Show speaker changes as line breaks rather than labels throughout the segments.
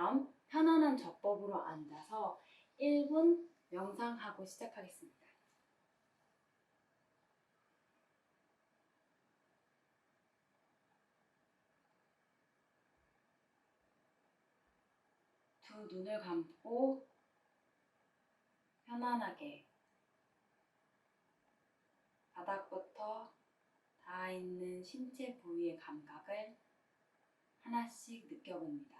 그럼 편안한 접법으로 앉아서 1분 명상하고 시작하겠습니다. 두 눈을 감고 편안하게 바닥부터 닿아 있는 신체 부위의 감각을 하나씩 느껴봅니다.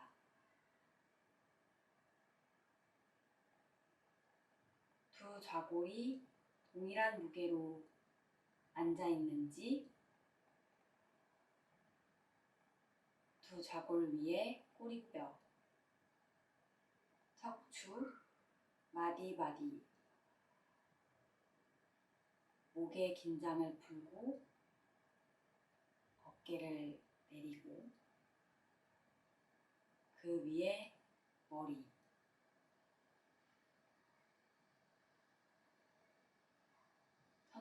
두 좌골이 동일한 무게로 앉아 있는지, 두 좌골 위에 꼬리뼈, 척추, 마디마디, 목의 긴장을 풀고 어깨를 내리고 그 위에 머리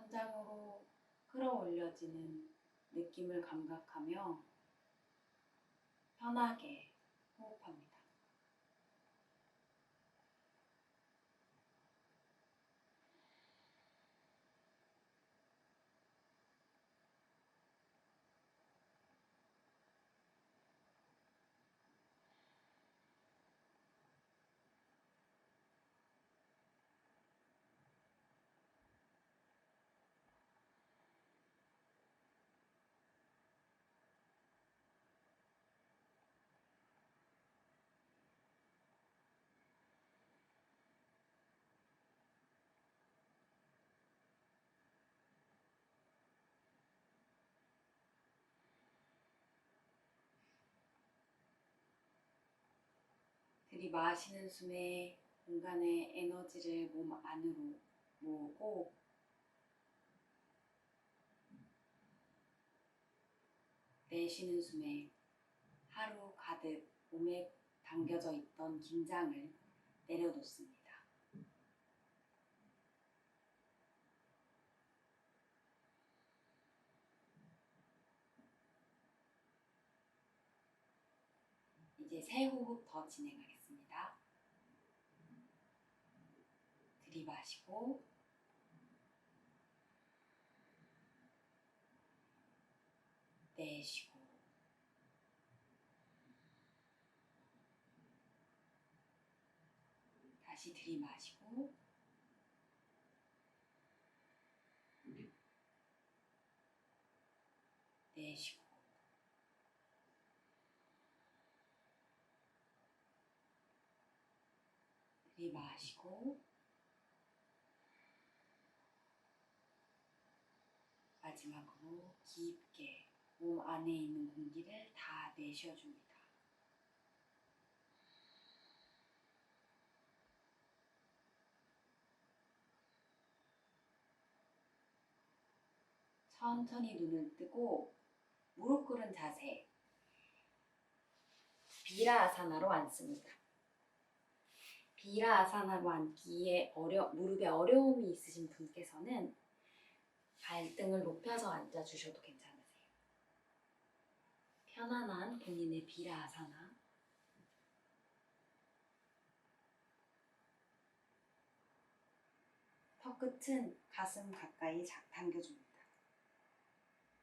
천장으로 끌어올려지는 느낌을 감각하며 편하게 호흡합니다. 들이마시는 숨에 공간의 에너지를 몸 안으로 모으고 내쉬는 숨에 하루 가득 몸에 담겨져 있던 긴장을 내려놓습니다. 이제 세 호흡 더 진행하겠습니다. 들이마시고. 내쉬고. 다시 들이마시고. 내쉬고. 들이마시고 마지막으로 깊게 몸 안에 있는 공기를 다 내쉬어줍니다. 천천히 눈을 뜨고 무릎 꿇은 자세 비라아사나로 앉습니다. 비라아사나로 앉기에 어려, 무릎에 어려움이 있으신 분께서는 발등을 높여서 앉아주셔도 괜찮으세요. 편안한 본인의 비라아사나 턱끝은 가슴 가까이 작 당겨줍니다.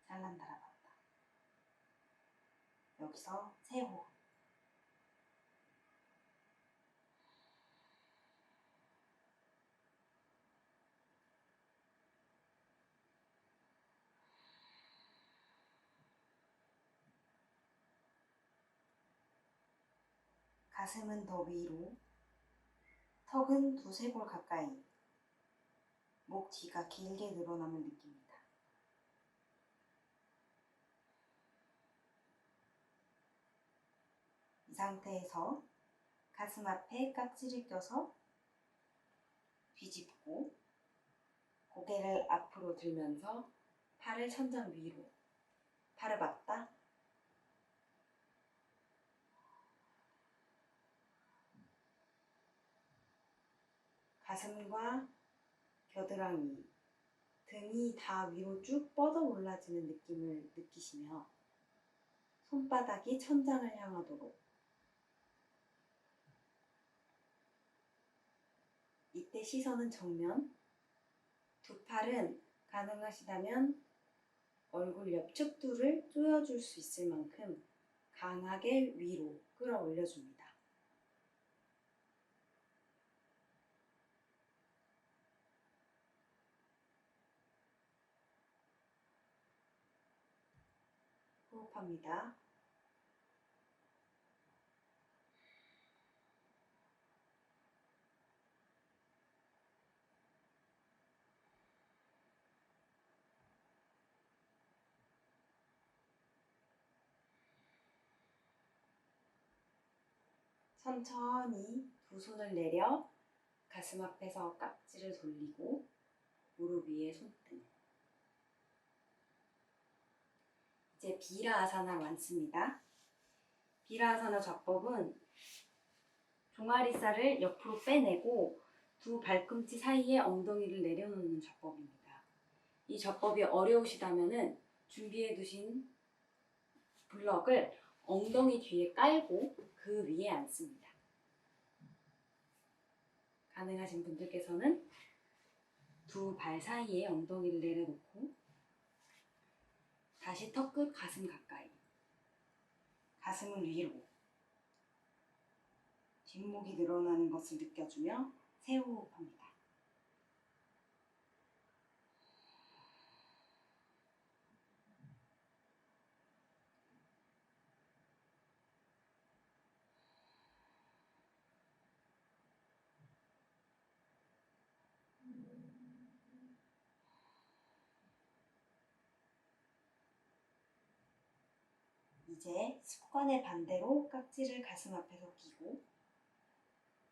잘란다라반다. 여기서 세 호흡. 가슴은 더 위로, 턱은 두세 골 가까이, 목 뒤가 길게 늘어남을 느낍니다. 이 상태에서 가슴 앞에 깍지를 껴서 뒤집고 고개를 앞으로 들면서 팔을 천장 위로 팔을 맞다 가슴과 겨드랑이, 등이 다 위로 쭉 뻗어 올라지는 느낌을 느끼시며 손바닥이 천장을 향하도록 이때 시선은 정면, 두 팔은 가능하시다면 얼굴 옆측 둘을 조여줄 수 있을 만큼 강하게 위로 끌어올려줍니다. 호흡합니다. 천천히 두 손을 내려 가슴 앞에서 깍지를 돌리고 무릎 위에 손등. 이제 비라아사나 완습니다. 비라아사나 좌법은 종아리살을 옆으로 빼내고 두 발꿈치 사이에 엉덩이를 내려놓는 좌법입니다. 이 좌법이 어려우시다면은 준비해 두신 블럭을 엉덩이 뒤에 깔고 그 위에 앉습니다. 가능하신 분들께서는 두 발 사이에 엉덩이를 내려놓고 다시 턱끝 가슴 가까이 가슴을 위로 뒷목이 늘어나는 것을 느껴주며 새호흡합니다. 이제 습관의 반대로 깍지를 가슴 앞에서 끼고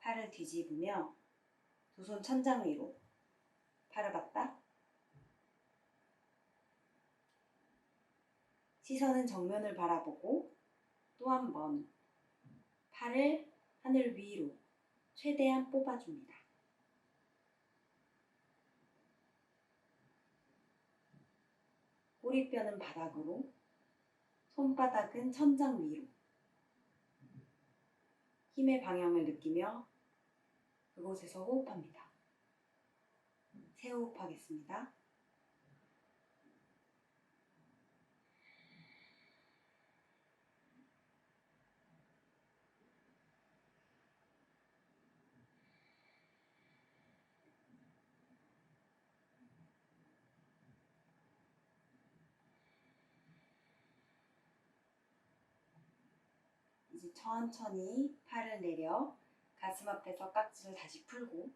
팔을 뒤집으며 두 손 천장 위로 팔을 갖다 시선은 정면을 바라보고 또 한 번 팔을 하늘 위로 최대한 뽑아줍니다. 꼬리뼈는 바닥으로 손바닥은 천장 위로. 힘의 방향을 느끼며 그곳에서 호흡합니다. 새 호흡하겠습니다. 천천히 팔을 내려 가슴 앞에서 깍지를 다시 풀고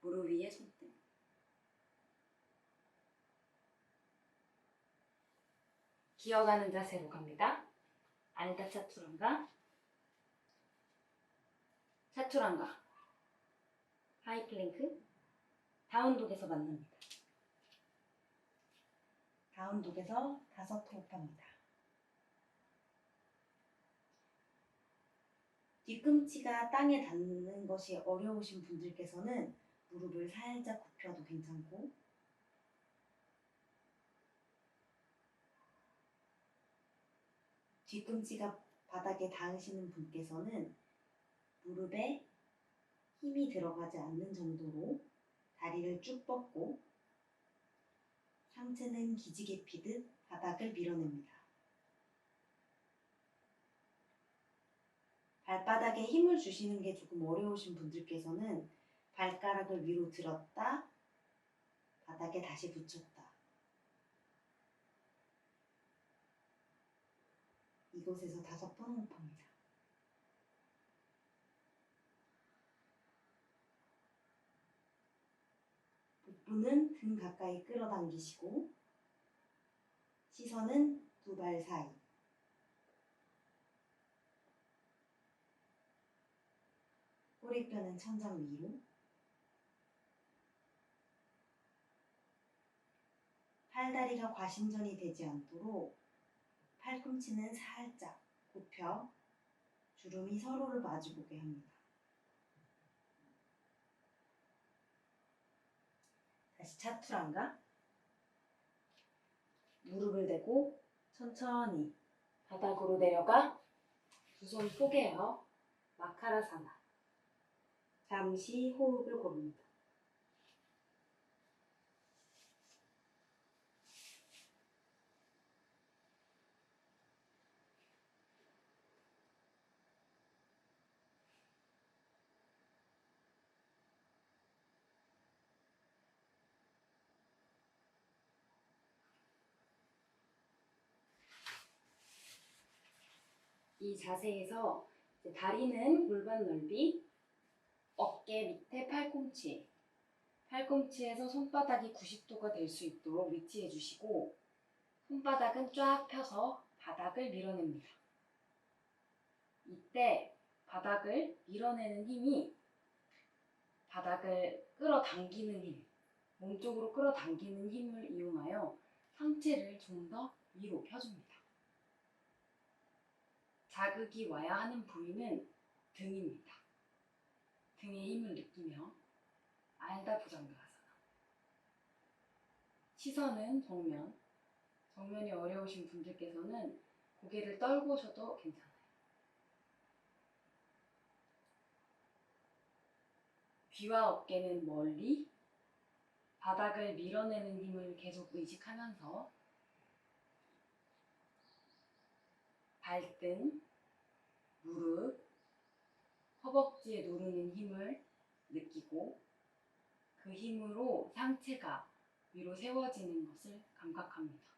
무릎 위에 손등. 기어가는 자세로 갑니다. 알다 차투랑가, 차투랑가, 하이 플랭크, 다운독에서 만납니다. 다운독에서 다섯 호흡합니다. 뒤꿈치가 땅에 닿는 것이 어려우신 분들께서는 무릎을 살짝 굽혀도 괜찮고 뒤꿈치가 바닥에 닿으시는 분께서는 무릎에 힘이 들어가지 않는 정도로 다리를 쭉 뻗고 상체는 기지개 피듯 바닥을 밀어냅니다. 발바닥에 힘을 주시는 게 조금 어려우신 분들께서는 발가락을 위로 들었다, 바닥에 다시 붙였다. 이곳에서 다섯 번 호흡합니다. 복부는 등 가까이 끌어당기시고 시선은 두 발 사이. 꼬리뼈는 천장 위로. 팔다리가 과신전이 되지 않도록 팔꿈치는 살짝 굽혀 주름이 서로를 마주보게 합니다. 다시 차투랑가 무릎을 대고 천천히 바닥으로 내려가 두 손 포개어 마카라사나 잠시 호흡을 고릅니다. 이 자세에서 다리는 골반 넓이, 어깨 밑에 팔꿈치, 팔꿈치에서 손바닥이 90도가 될 수 있도록 위치해 주시고 손바닥은 쫙 펴서 바닥을 밀어냅니다. 이때 바닥을 밀어내는 힘이 바닥을 끌어당기는 힘, 몸쪽으로 끌어당기는 힘을 이용하여 상체를 좀 더 위로 펴줍니다. 자극이 와야 하는 부위는 등입니다. 등의 힘을 느끼며 알다 부장가하사나 시선은 정면. 정면이 어려우신 분들께서는 고개를 떨고셔도 괜찮아요. 귀와 어깨는 멀리 바닥을 밀어내는 힘을 계속 의식하면서 발등, 무릎, 허벅지에 누르는 힘을 느끼고 그 힘으로 상체가 위로 세워지는 것을 감각합니다.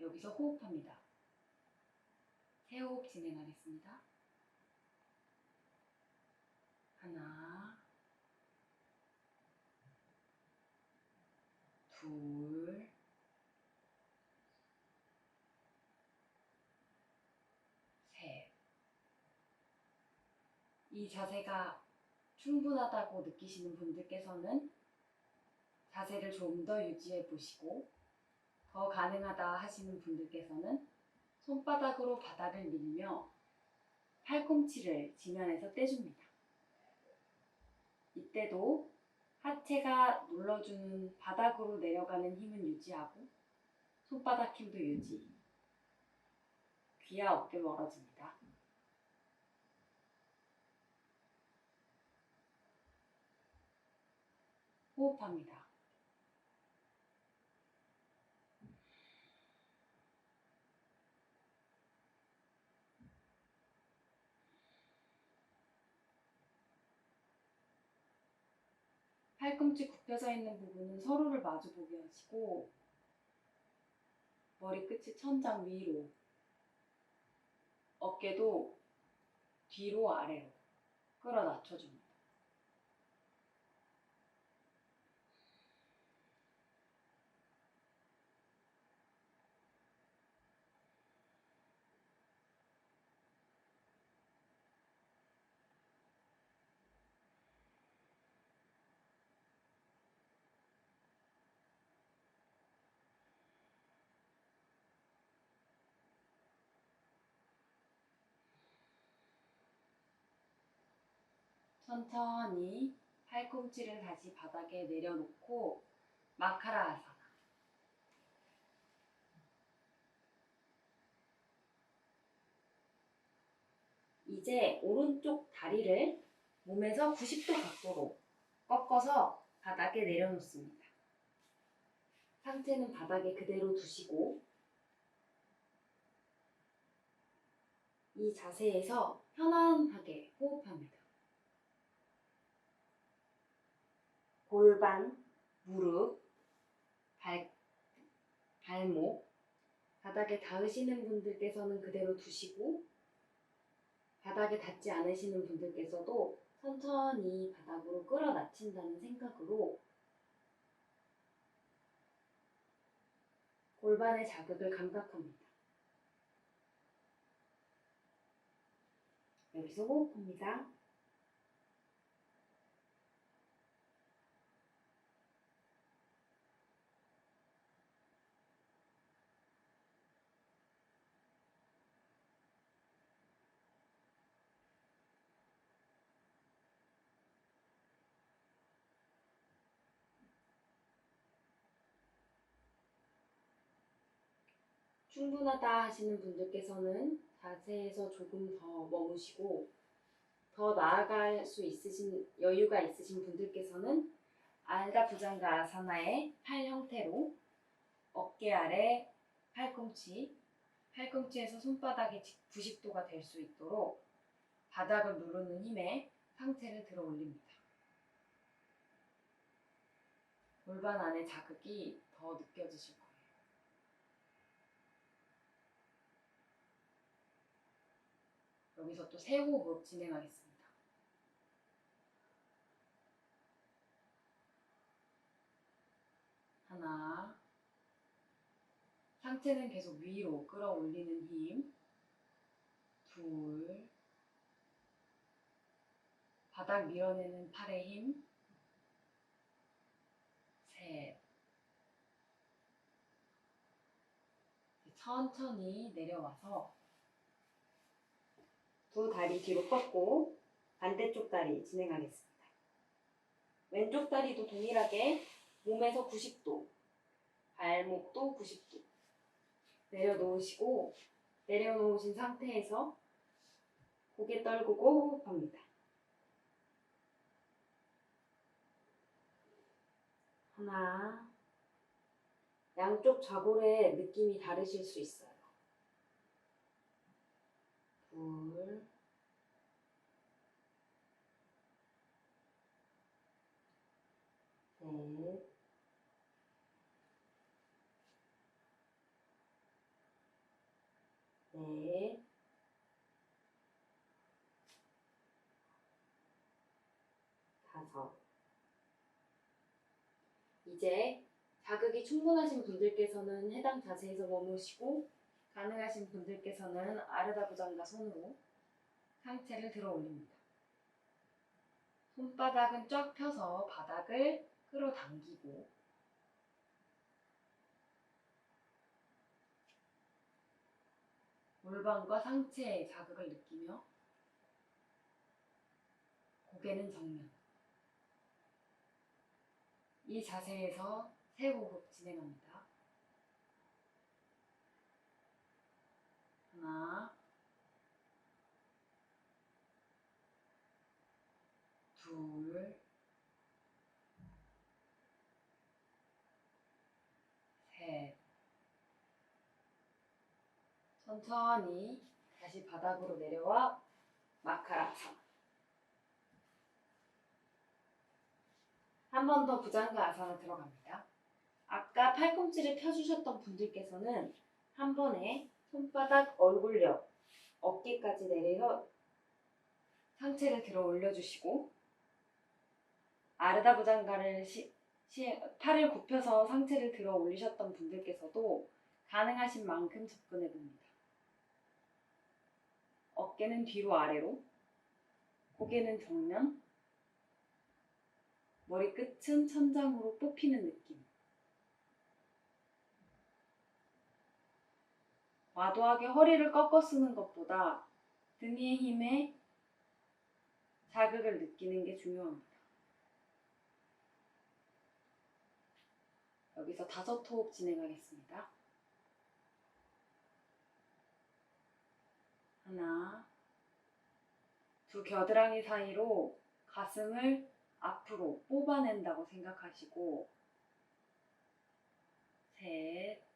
여기서 호흡합니다. 세 호흡 진행하겠습니다. 하나, 둘, 셋. 이 자세가 충분하다고 느끼시는 분들께서는 자세를 좀 더 유지해 보시고 더 가능하다 하시는 분들께서는 손바닥으로 바닥을 밀며 팔꿈치를 지면에서 떼줍니다. 이때도 하체가 눌러주는 바닥으로 내려가는 힘은 유지하고 손바닥 힘도 유지. 귀와 어깨 멀어집니다. 호흡합니다. 팔꿈치 굽혀져 있는 부분은 서로를 마주보게 하시고 머리끝이 천장 위로 어깨도 뒤로 아래로 끌어 낮춰줍니다. 천천히 팔꿈치를 다시 바닥에 내려놓고 마카라 아사나. 이제 오른쪽 다리를 몸에서 90도 각도로 꺾어서 바닥에 내려놓습니다. 상체는 바닥에 그대로 두시고 이 자세에서 편안하게 호흡합니다. 골반, 무릎, 발, 발목, 바닥에 닿으시는 분들께서는 그대로 두시고, 바닥에 닿지 않으시는 분들께서도 천천히 바닥으로 끌어 낮춘다는 생각으로 골반의 자극을 감각합니다. 여기서 호흡합니다. 충분하다 하시는 분들께서는 자세에서 조금 더 머무시고 더 나아갈 수 있으신 여유가 있으신 분들께서는 알다 부장가 아사나의 팔 형태로 어깨 아래 팔꿈치, 팔꿈치에서 손바닥이 90도가 될 수 있도록 바닥을 누르는 힘에 상체를 들어 올립니다. 골반 안에 자극이 더 느껴지실 거예요. 여기서 또 세 호흡 진행하겠습니다. 하나. 상체는 계속 위로 끌어올리는 힘. 둘. 바닥 밀어내는 팔의 힘. 셋. 천천히 내려와서 두 다리 뒤로 뻗고 반대쪽 다리 진행하겠습니다. 왼쪽 다리도 동일하게 몸에서 90도, 발목도 90도 내려놓으시고 내려놓으신 상태에서 고개 떨구고 호흡합니다. 하나, 양쪽 좌골의 느낌이 다르실 수 있어요. 둘, 셋, 넷, 다섯. 이제 자극이 충분하신 분들께서는 해당 자세에서 머무시고 가능하신 분들께서는 아르다 부장과 손으로 상체를 들어 올립니다. 손바닥은 쫙 펴서 바닥을 끌어당기고 골반과 상체의 자극을 느끼며 고개는 정면. 이 자세에서 세 호흡 진행합니다. 하나, 둘, 셋. 천천히 다시 바닥으로 내려와 마카라사. 한번 더 부장가 아사나 들어갑니다. 아까 팔꿈치를 펴주셨던 분들께서는 한 번에 손바닥 얼굴력 어깨까지 내려서 상체를 들어 올려주시고 아르다 부장가를 시, 시, 팔을 굽혀서 상체를 들어 올리셨던 분들께서도 가능하신 만큼 접근해 봅니다. 어깨는 뒤로 아래로, 고개는 정면, 머리끝은 천장으로 뽑히는 느낌. 과도하게 허리를 꺾어 쓰는 것보다 등의 힘에 자극을 느끼는 게 중요합니다. 여기서 다섯 호흡 진행하겠습니다. 하나, 두 겨드랑이 사이로 가슴을 앞으로 뽑아낸다고 생각하시고, 셋,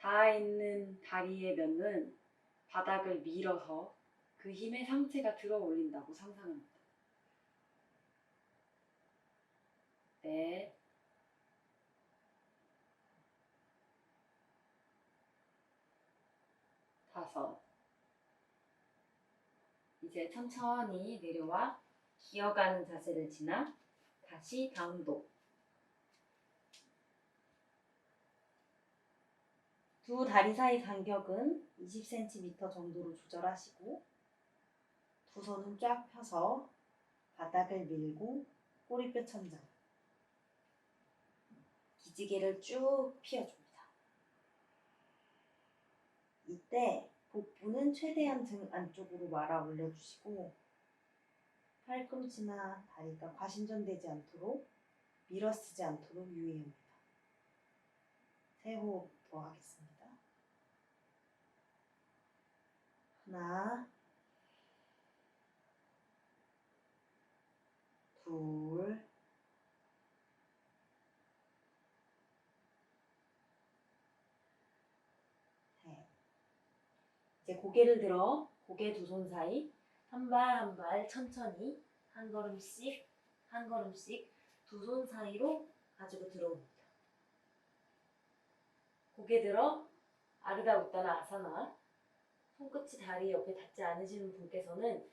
닿아 있는 다리의 면은 바닥을 밀어서 그 힘에 상체가 들어 올린다고 상상합니다. 넷, 다섯. 이제 천천히 내려와 기어가는 자세를 지나 다시 다운도. 두 다리 사이 간격은 20cm 정도로 조절하시고 두 손은 쫙 펴서 바닥을 밀고 꼬리뼈 천장 기지개를 쭉 펴줍니다. 이때 복부는 최대한 등 안쪽으로 말아 올려주시고 팔꿈치나 다리가 과신전되지 않도록 밀어쓰지 않도록 유의합니다. 세 호흡 더 하겠습니다.
하나, 둘, 셋. 이제 고개를 들어. 고개 두 손 사이. 한 발 한 발 천천히. 한 걸음씩 한 걸음씩 두 손 사이로 가지고 들어옵니다. 고개 들어. 아르다 웃다나 아사나 손끝이 다리 옆에 닿지 않으시는 분께서는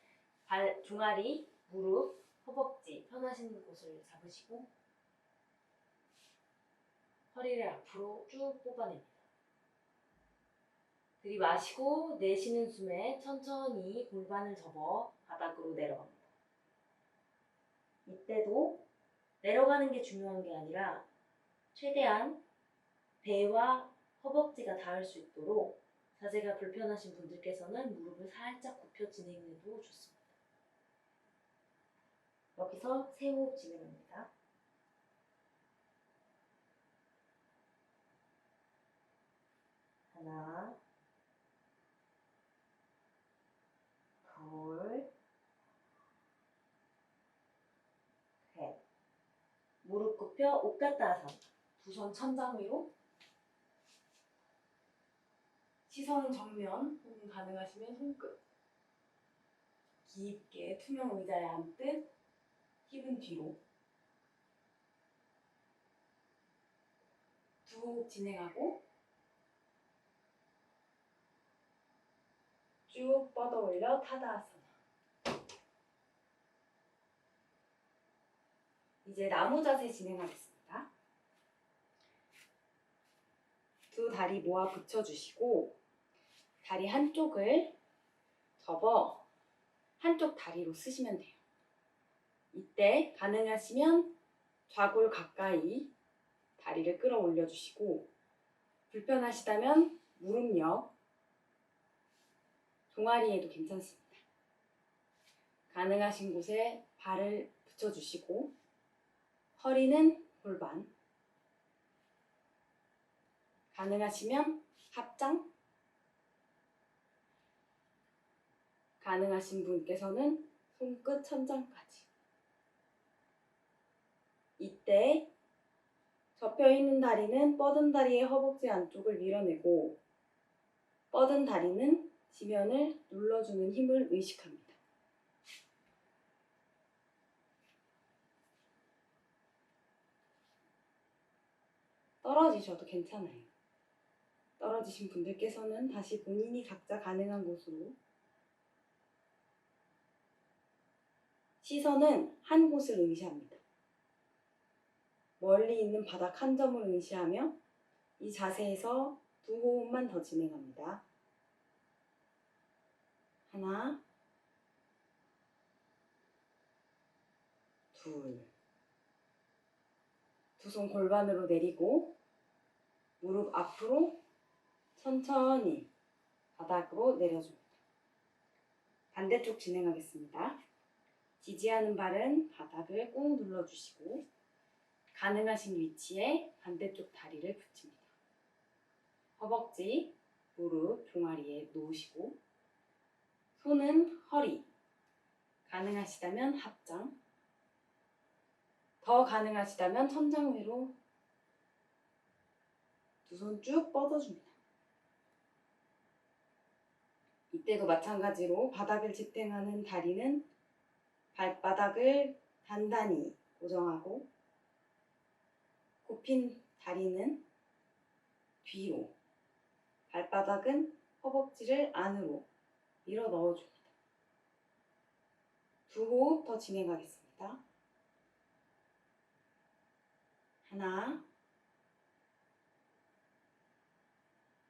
발 종아리, 무릎, 허벅지 편하신 곳을 잡으시고 허리를 앞으로 쭉 뽑아냅니다. 들이마시고 내쉬는 숨에 천천히 골반을 접어 바닥으로 내려갑니다. 이때도 내려가는 게 중요한 게 아니라 최대한 배와 허벅지가 닿을 수 있도록 자세가 불편하신 분들께서는 무릎을 살짝 굽혀 진행해도 좋습니다. 여기서 세 호흡 진행합니다. 하나, 둘, 셋. 무릎 굽혀 옷 갖다 하사.
두손 천장 위로 시선은 정면 혹은 가능하시면 손끝 깊게 투명 의자에 앉듯 힙은 뒤로 두 호흡 진행하고 쭉 뻗어 올려 타다아사나 이제 나무 자세 진행하겠습니다. 두 다리 모아 붙여주시고 다리 한쪽을 접어 한쪽 다리로 쓰시면 돼요. 이때 가능하시면 좌골 가까이 다리를 끌어올려 주시고 불편하시다면 무릎 옆 종아리에도 괜찮습니다. 가능하신 곳에 발을 붙여주시고 허리는 골반 가능하시면 합장 가능하신 분께서는 손끝 천장까지 이때 접혀 있는 다리는 뻗은 다리의 허벅지 안쪽을 밀어내고 뻗은 다리는 지면을 눌러주는 힘을 의식합니다. 떨어지셔도 괜찮아요. 떨어지신 분들께서는 다시 본인이 각자 가능한 곳으로 시선은 한 곳을 의시합니다. 멀리 있는 바닥 한 점을 의시하며 이 자세에서 두 호흡만 더 진행합니다. 하나, 둘. 두 손 골반으로 내리고 무릎 앞으로 천천히 바닥으로 내려줍니다. 반대쪽 진행하겠습니다. 지지하는 발은 바닥을 꾹 눌러주시고 가능하신 위치에 반대쪽 다리를 붙입니다. 허벅지, 무릎, 종아리에 놓으시고 손은 허리, 가능하시다면 합장, 더 가능하시다면 천장 위로 두 손 쭉 뻗어줍니다. 이때도 마찬가지로 바닥을 지탱하는 다리는 발바닥을 단단히 고정하고 굽힌 다리는 뒤로 발바닥은 허벅지를 안으로 밀어 넣어줍니다. 두 호흡 더 진행하겠습니다. 하나,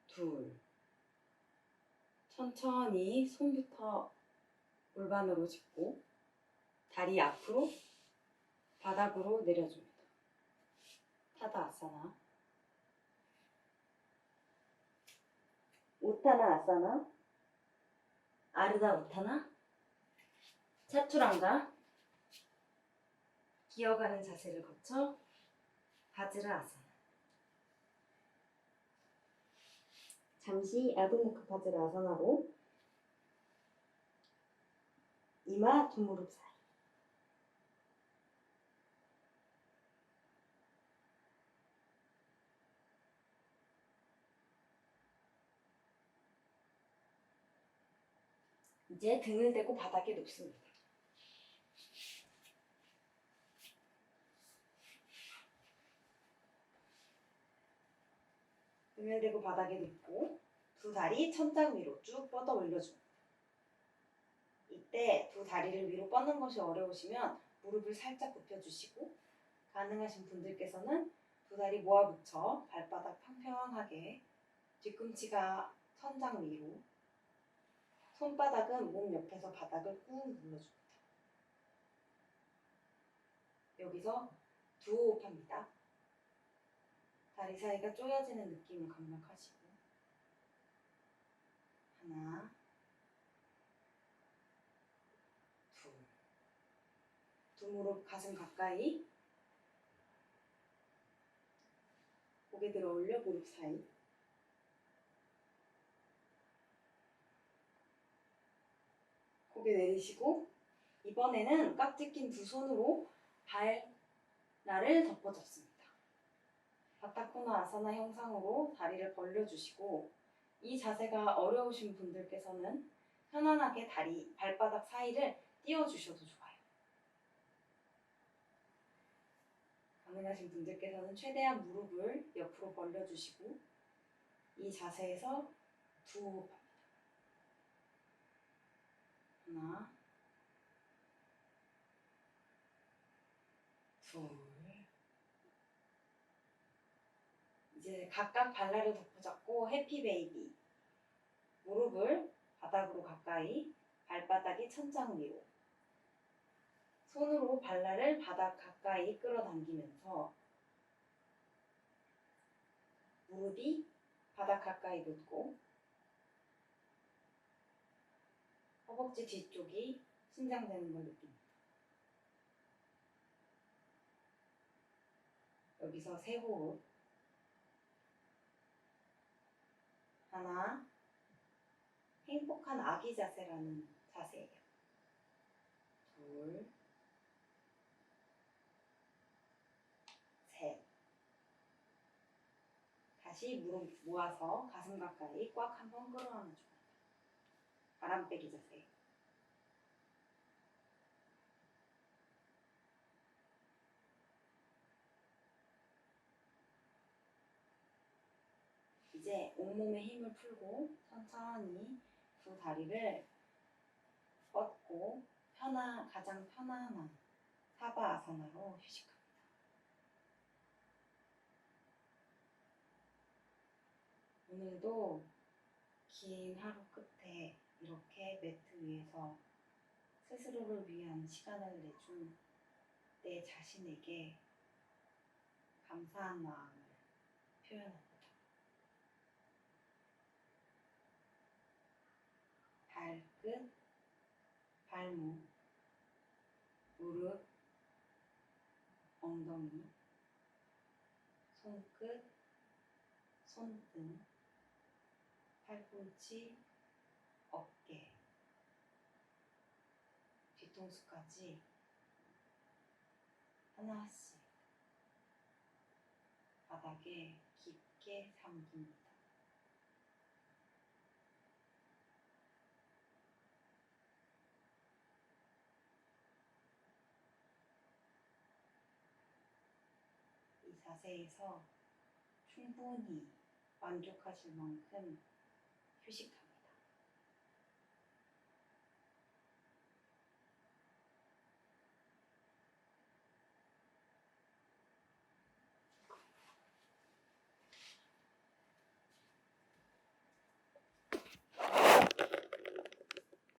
둘. 천천히 손부터 골반으로 짚고 다리 앞으로 바닥으로 내려줍니다. 타다 아사나. 우타나 아사나. 아르다 우타나. 차투랑가. 기어가는 자세를 거쳐 바즈라 아사나. 잠시 아도무크 바즈라 아사나로
이마 두 무릎 사이.
이제 등을 대고 바닥에 눕습니다. 등을 대고 바닥에 눕고 두 다리 천장 위로 쭉 뻗어 올려줍니다. 이때 두 다리를 위로 뻗는 것이 어려우시면 무릎을 살짝 굽혀주시고 가능하신 분들께서는 두 다리 모아붙여 발바닥 평평하게 뒤꿈치가 천장 위로 손바닥은 몸 옆에서 바닥을 꾹 눌러줍니다. 여기서 두 호흡합니다. 다리 사이가 쪼여지는 느낌을 감각하시고 하나 둘 두 무릎 가슴 가까이 고개 들어 올려 무릎 사이 고개 내리시고 이번에는 깍지 낀 두 손으로 발날을 덮어줬습니다. 바타코나 아사나 형상으로 다리를 벌려주시고 이 자세가 어려우신 분들께서는 편안하게 다리 발바닥 사이를 띄워주셔도 좋아요. 가능하신 분들께서는 최대한 무릎을 옆으로 벌려주시고 이 자세에서 두. 하나, 둘. 이제 각각 발날을 덮어잡고 해피 베이비. 무릎을 바닥으로 가까이, 발바닥이 천장 위로. 손으로 발날을 바닥 가까이 끌어당기면서 무릎이 바닥 가까이 눕고 허벅지 뒤쪽이 신장되는 걸 느낍니다. 여기서 세 호흡. 하나, 행복한 아기 자세라는 자세예요. 둘, 셋. 다시 무릎 모아서 가슴 가까이 꽉 한번 끌어안아줍니다. 바람 빼기 자세. 이제 온몸에 힘을 풀고 천천히 두 다리를 뻗고 편한 가장 편안한 사바 아사나로 휴식합니다. 오늘도 긴 하루 끝에 이렇게 매트 위에서 스스로를 위한 시간을 내준 내 자신에게 감사한 마음을 표현합니다. 발끝, 발목, 무릎, 엉덩이, 손끝, 손등, 팔꿈치, 어깨, 뒤통수까지 하나씩 바닥에 깊게 삼깁니다. 이 자세에서 충분히 만족하실 만큼 휴식합니다.